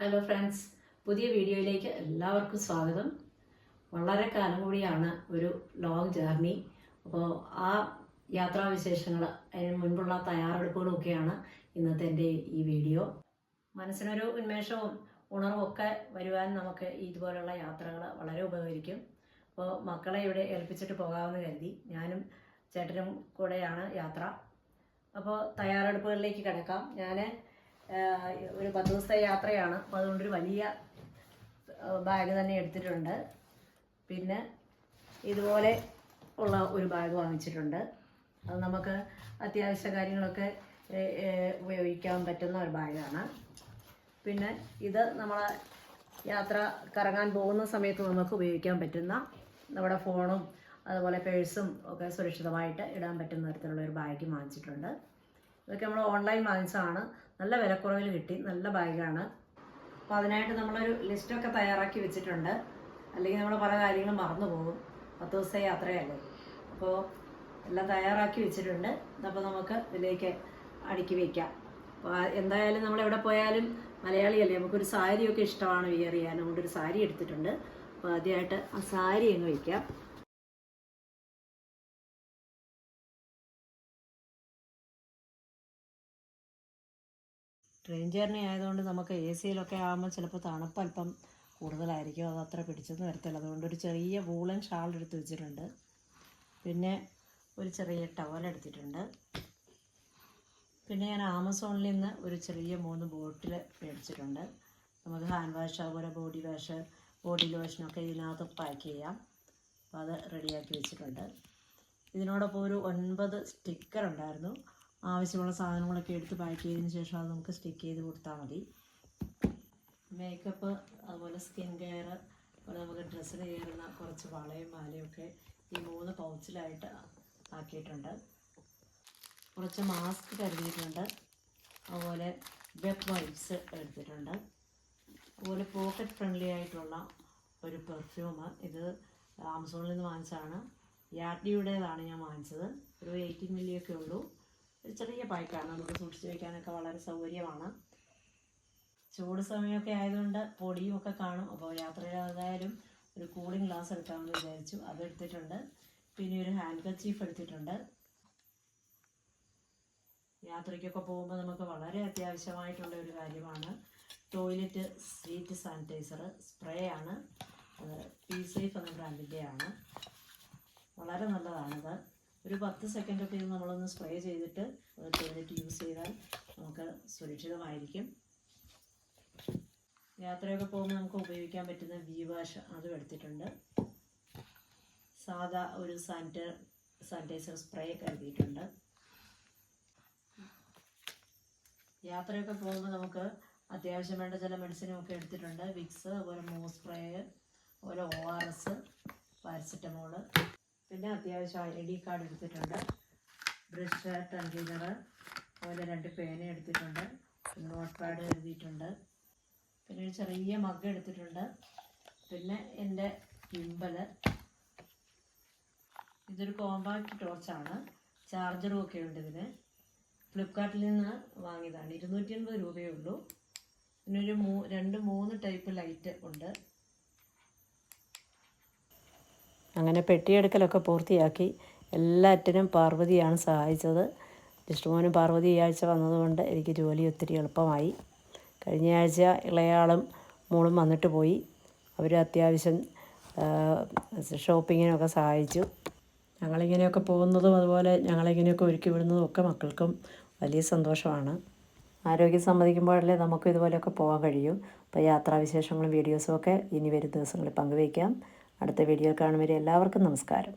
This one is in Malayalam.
ഹലോ ഫ്രണ്ട്സ് പുതിയ വീഡിയോയിലേക്ക് എല്ലാവർക്കും സ്വാഗതം. വളരെ കാലം കൂടിയാണ് ഒരു ലോങ് ജേർണി അപ്പോൾ ആ യാത്രാവിശേഷങ്ങൾ അതിന് മുൻപുള്ള തയ്യാറെടുപ്പുകളൊക്കെയാണ് ഇന്നത്തെ എന്റെ ഈ വീഡിയോ. മനസ്സിനൊരു ഉന്മേഷവും ഉണർവും ഒക്കെ വരുവാൻ നമുക്ക് ഇതുപോലുള്ള യാത്രകൾ വളരെ ഉപകരിക്കും. അപ്പോൾ മക്കളെ ഇവിടെ ഏൽപ്പിച്ചിട്ട് പോകാമെന്ന് കരുതി ഞാനും ചേട്ടനും കൂടെയാണ് യാത്ര. അപ്പോൾ തയ്യാറെടുപ്പുകളിലേക്ക് കിടക്കാം. ഞാൻ ഒരു പത്ത് ദിവസത്തെ യാത്രയാണ്. അപ്പോൾ അതുകൊണ്ടൊരു വലിയ ബാഗ് തന്നെ എടുത്തിട്ടുണ്ട്. പിന്നെ ഇതുപോലെ ഉള്ള ഒരു ബാഗ് വാങ്ങിച്ചിട്ടുണ്ട്. അത് നമുക്ക് അത്യാവശ്യ കാര്യങ്ങളൊക്കെ ഉപയോഗിക്കാൻ പറ്റുന്ന ഒരു ബാഗാണ് പിന്നെ ഇത് നമ്മൾ യാത്ര കറങ്ങാൻ പോകുന്ന സമയത്ത് നമുക്ക് ഉപയോഗിക്കാൻ പറ്റുന്ന നമ്മുടെ ഫോണും അതുപോലെ പേഴ്സും ഒക്കെ സുരക്ഷിതമായിട്ട് ഇടാൻ പറ്റുന്ന തരത്തിലുള്ള ഒരു ബാഗ് വാങ്ങിച്ചിട്ടുണ്ട്. ഇതൊക്കെ നമ്മൾ ഓൺലൈൻ വാങ്ങിച്ചതാണ്. നല്ല വിലക്കുറവിൽ കിട്ടി നല്ല ബാഗാണ്. അപ്പോൾ അതിനായിട്ട് നമ്മളൊരു ലിസ്റ്റൊക്കെ തയ്യാറാക്കി വെച്ചിട്ടുണ്ട്. അല്ലെങ്കിൽ നമ്മൾ പല കാര്യങ്ങളും മറന്നു പോകും. പത്ത് ദിവസത്തെ യാത്രയല്ലേ. അപ്പോൾ എല്ലാം തയ്യാറാക്കി വെച്ചിട്ടുണ്ട്. അപ്പോൾ നമുക്ക് ഇതിലേക്ക് അടുക്കി വയ്ക്കാം അപ്പോൾ എന്തായാലും നമ്മൾ എവിടെ പോയാലും മലയാളിയല്ലേ. നമുക്കൊരു സാരിയൊക്കെ ഇഷ്ടമാണ് വിയർ ചെയ്യാൻ. അതുകൊണ്ട് ഒരു സാരി എടുത്തിട്ടുണ്ട്. അപ്പോൾ ആദ്യമായിട്ട് ആ സാരി അങ്ങ് വയ്ക്കാം ട്രെയിൻ ജേർണി ആയതുകൊണ്ട് നമുക്ക് എ സിയിലൊക്കെ ആകുമ്പോൾ ചിലപ്പോൾ തണുപ്പ് അല്പം കൂടുതലായിരിക്കും. അത് അത്ര പിടിച്ചെന്ന് വരത്തില്ല. അതുകൊണ്ട് ഒരു ചെറിയ വൂളൻ ഷാൾ എടുത്ത് വെച്ചിട്ടുണ്ട്. പിന്നെ ഒരു ചെറിയ ടവൽ എടുത്തിട്ടുണ്ട്. പിന്നെ ഞാൻ ആമസോണിൽ നിന്ന് ഒരു ചെറിയ മൂന്ന് ബോട്ടിൽ മേടിച്ചിട്ടുണ്ട്. നമുക്ക് ഹാൻഡ് വാഷ് അതുപോലെ ബോഡി വാഷ് ബോഡി ലോഷനൊക്കെ ഇതിനകത്ത് പാക്ക് ചെയ്യാം. അപ്പോൾ അത് റെഡിയാക്കി വെച്ചിട്ടുണ്ട്. ഇതിനോടൊപ്പം ഒരു ഒൻപത് സ്റ്റിക്കർ ഉണ്ടായിരുന്നു. ആവശ്യമുള്ള സാധനങ്ങളൊക്കെ എടുത്ത് പാക്ക് ചെയ്തതിന് ശേഷം അത് നമുക്ക് സ്റ്റിക്ക് ചെയ്ത് കൊടുത്താൽ മതി. മേക്കപ്പ് അതുപോലെ സ്കിൻ കെയർ അതുപോലെ നമുക്ക് ഡ്രസ്സിന് കയറുന്ന കുറച്ച് വളയും മാലയൊക്കെ ഈ മൂന്ന് പൗച്ചിലായിട്ട് ആക്കിയിട്ടുണ്ട്. കുറച്ച് മാസ്ക് കരുതിയിട്ടുണ്ട്. അതുപോലെ വെബ് വൈപ്സ് എടുത്തിട്ടുണ്ട്. അതുപോലെ പോക്കറ്റ് ഫ്രണ്ട്ലി ആയിട്ടുള്ള ഒരു പെർഫ്യൂം ഇത് ആമസോണിൽ നിന്ന് വാങ്ങിച്ചതാണ്. യാഡിയുടേതാണ് ഞാൻ വാങ്ങിച്ചത്. ഒരു എയ്റ്റീൻ മില്ലിയൊക്കെ ഉള്ളൂ. ഒരു ചെറിയ പായ്ക്കാണ്. നമുക്ക് സൂക്ഷിച്ച് വയ്ക്കാനൊക്കെ വളരെ സൗകര്യമാണ്. ചൂട് സമയമൊക്കെ ആയതുകൊണ്ട് പൊടിയും ഒക്കെ കാണും. അപ്പോൾ യാത്രയിലായാലും ഒരു കൂളിംഗ് ഗ്ലാസ് എടുക്കാമെന്ന് വിചാരിച്ചു. അതെടുത്തിട്ടുണ്ട് പിന്നെ ഒരു ഹാൻഡ് കച്ചീഫ് എടുത്തിട്ടുണ്ട്. യാത്രയ്ക്കൊക്കെ പോകുമ്പോൾ നമുക്ക് വളരെ അത്യാവശ്യമായിട്ടുള്ള ഒരു കാര്യമാണ്. ടോയ്ലറ്റ് സീറ്റ് സാനിറ്റൈസർ സ്പ്രേ ആണ്. അത് പി സേഫ് എന്ന ബ്രാൻഡിന്റെയാണ് വളരെ നല്ലതാണിത്. ഒരു പത്ത് സെക്കൻഡൊക്കെ ഇത് നമ്മളൊന്ന് സ്പ്രേ ചെയ്തിട്ട് തുറന്നിട്ട് യൂസ് ചെയ്താൽ നമുക്ക് സുരക്ഷിതമായിരിക്കും. യാത്രയൊക്കെ പോകുമ്പോൾ നമുക്ക് ഉപയോഗിക്കാൻ പറ്റുന്ന വി വാഷ് അതും എടുത്തിട്ടുണ്ട്. സാധാ ഒരു സാനിറ്റ സാനിറ്റൈസർ സ്പ്രേ കരുതിയിട്ടുണ്ട് യാത്രയൊക്കെ പോകുമ്പോൾ നമുക്ക് അത്യാവശ്യം വേണ്ട ചില മെഡിസിനും ഒക്കെ എടുത്തിട്ടുണ്ട്. വിക്സ് അതുപോലെ മൂ സ്പ്രേ അതുപോലെ ഒ ആർ എസ് പാരസെറ്റമോൾ പിന്നെ അത്യാവശ്യം ഐ ഡി കാർഡ് എടുത്തിട്ടുണ്ട്. ബ്രഷ് ടൺ ക്ലീനർ അതുപോലെ രണ്ട് പേന എടുത്തിട്ടുണ്ട്. നോട്ട് പാഡ് എഴുതിയിട്ടുണ്ട്. പിന്നെ ഒരു ചെറിയ മഗ് എടുത്തിട്ടുണ്ട്. പിന്നെ എന്റെ കിമ്പൽ ഇതൊരു കോമ്പാക്ട് ടോർച്ചാണ് ചാർജറും ഒക്കെ ഉണ്ട് ഇതിന്. ഫ്ലിപ്കാർട്ടിൽ നിന്ന് വാങ്ങിയതാണ്. ഇരുന്നൂറ്റി എൺപത് രൂപയേ ഉള്ളൂ. പിന്നെ ഒരു മൂ രണ്ട് മൂന്ന് ടൈപ്പ് ലൈറ്റ് ഉണ്ട്. അങ്ങനെ പെട്ടിയെടുക്കലൊക്കെ പൂർത്തിയാക്കി എല്ലാറ്റിനും പാർവതിയാണ് സഹായിച്ചത്. ജിഷ്ണുമോനും പാർവതി ഈ ആഴ്ച വന്നതുകൊണ്ട് എനിക്ക് ജോലി ഒത്തിരി എളുപ്പമായി. കഴിഞ്ഞ ആഴ്ച ഇളയാളും മോളും വന്നിട്ട് പോയി. അവർ അത്യാവശ്യം ഷോപ്പിങ്ങിനൊക്കെ സഹായിച്ചു. ഞങ്ങളിങ്ങനെയൊക്കെ പോകുന്നതും അതുപോലെ ഞങ്ങളിങ്ങനെയൊക്കെ ഒരുക്കി വിടുന്നതും ഒക്കെ മക്കൾക്കും വലിയ സന്തോഷമാണ്. ആരോഗ്യം സമ്മതിക്കുമ്പോഴല്ലേ നമുക്ക് ഇതുപോലെയൊക്കെ പോകാൻ കഴിയും. അപ്പോൾ യാത്രാവിശേഷങ്ങളും വീഡിയോസും ഒക്കെ ഇനി വരും ദിവസങ്ങളിൽ പങ്കുവയ്ക്കാം. അടുത്ത വീഡിയോ കാണും വരെ എല്ലാവർക്കും നമസ്കാരം.